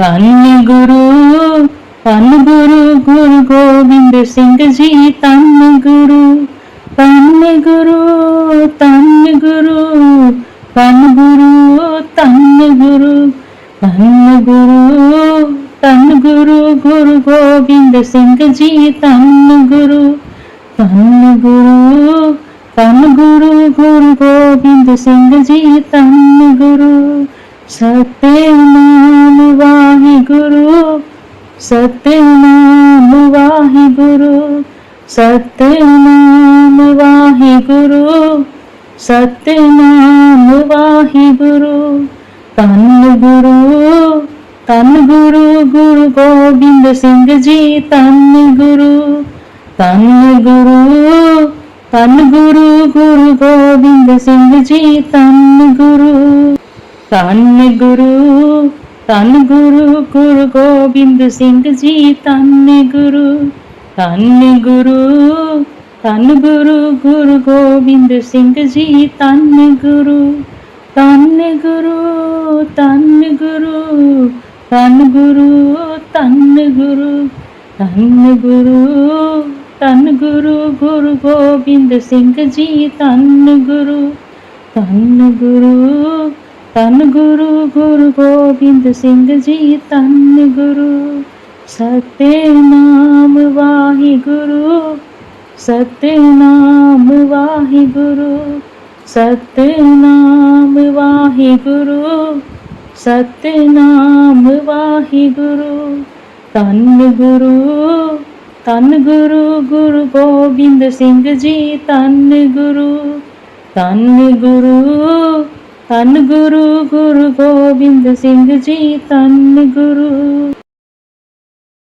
ਧੰਨ ਗੁਰੂ ਧੰਨ ਗੁਰੂ ਗੁਰੂ ਗੋਬਿੰਦ ਸਿੰਘ ਜੀ ਧੰਨ ਗੁਰੂ ਧੰਨ ਗੁਰੂ ਧੰਨ ਗੁਰੂ ਧੰਨ ਗੁਰੂ ਧੰਨ ਗੁਰੂ ਧੰਨ ਗੁਰੂ ਧੰਨ ਗੁਰੂ ਗੁਰੂ ਗੋਬਿੰਦ ਸਿੰਘ ਜੀ ਧੰਨ ਗੁਰੂ ਧੰਨ ਗੁਰੂ ਧੰਨ ਗੁਰੂ ਗੁਰੂ ਗੋਬਿੰਦ ਸਿੰਘ ਜੀ ਧੰਨ ਗੁਰੂ ਸਤਿਨਾਮ ਵਾਹਿਗੁਰੂ ਸਤਿਨਾਮ ਵਾਹਿਗੁਰੂ ਸਤਿਨਾਮ ਵਾਹਿਗੁਰੂ ਸਤਿਨਾਮ ਵਾਹਿਗੁਰੂ। ਧੰਨ ਗੁਰੂ ਧੰਨ ਗੁਰੂ ਗੁਰੂ ਗੋਬਿੰਦ ਸਿੰਘ ਜੀ, ਧੰਨ ਗੁਰੂ ਧੰਨ ਗੁਰੂ ਧੰਨ ਗੁਰੂ ਗੁਰੂ ਗੋਬਿੰਦ ਸਿੰਘ ਜੀ, ਧੰਨ ਗੁਰੂ ਧੰਨ ਗੁਰੂ। ਧੰਨ ਗੁਰੂ ਗੁਰੂ ਗੋਬਿੰਦ ਸਿੰਘ ਜੀ ਧੰਨ ਗੁਰੂ ਧੰਨ ਗੁਰੂ ਧੰਨ ਗੁਰੂ ਗੁਰੂ ਗੋਬਿੰਦ ਸਿੰਘ ਜੀ ਧੰਨ ਗੁਰੂ ਧੰਨ ਗੁਰੂ ਧੰਨ ਗੁਰੂ ਧੰਨ ਗੁਰੂ ਧੰਨ ਗੁਰੂ ਧੰਨ ਗੁਰੂ ਧੰਨ ਗੁਰੂ ਗੁਰੂ ਗੋਬਿੰਦ ਸਿੰਘ ਜੀ ਧੰਨ ਗੁਰੂ ਧੰਨ ਗੁਰੂ ਧੰਨ ਗੁਰੂ ਗੁਰੂ ਗੋਬਿੰਦ ਸਿੰਘ ਜੀ ਧੰਨ ਗੁਰੂ। ਸਤਿਨਾਮ ਵਾਹਿਗੁਰੂ ਸਤਿਨਾਮ ਵਾਹਿਗੁਰੂ ਸਤਿਨਾਮ ਵਾਹਿਗੁਰੂ ਸਤਿਨਾਮ ਵਾਹਿਗੁਰੂ ਧੰਨ ਗੁਰੂ ਧੰਨ ਗੁਰੂ। ਗੁਰੂ ਗੋਬਿੰਦ ਸਿੰਘ ਜੀ ਧੰਨ ਗੁਰੂ। ਧੰਨ ਗੁਰੂ ਧੰਨ ਗੁਰੂ ਗੁਰੂ ਗੋਬਿੰਦ ਸਿੰਘ ਜੀ ਧੰਨ ਗੁਰੂ।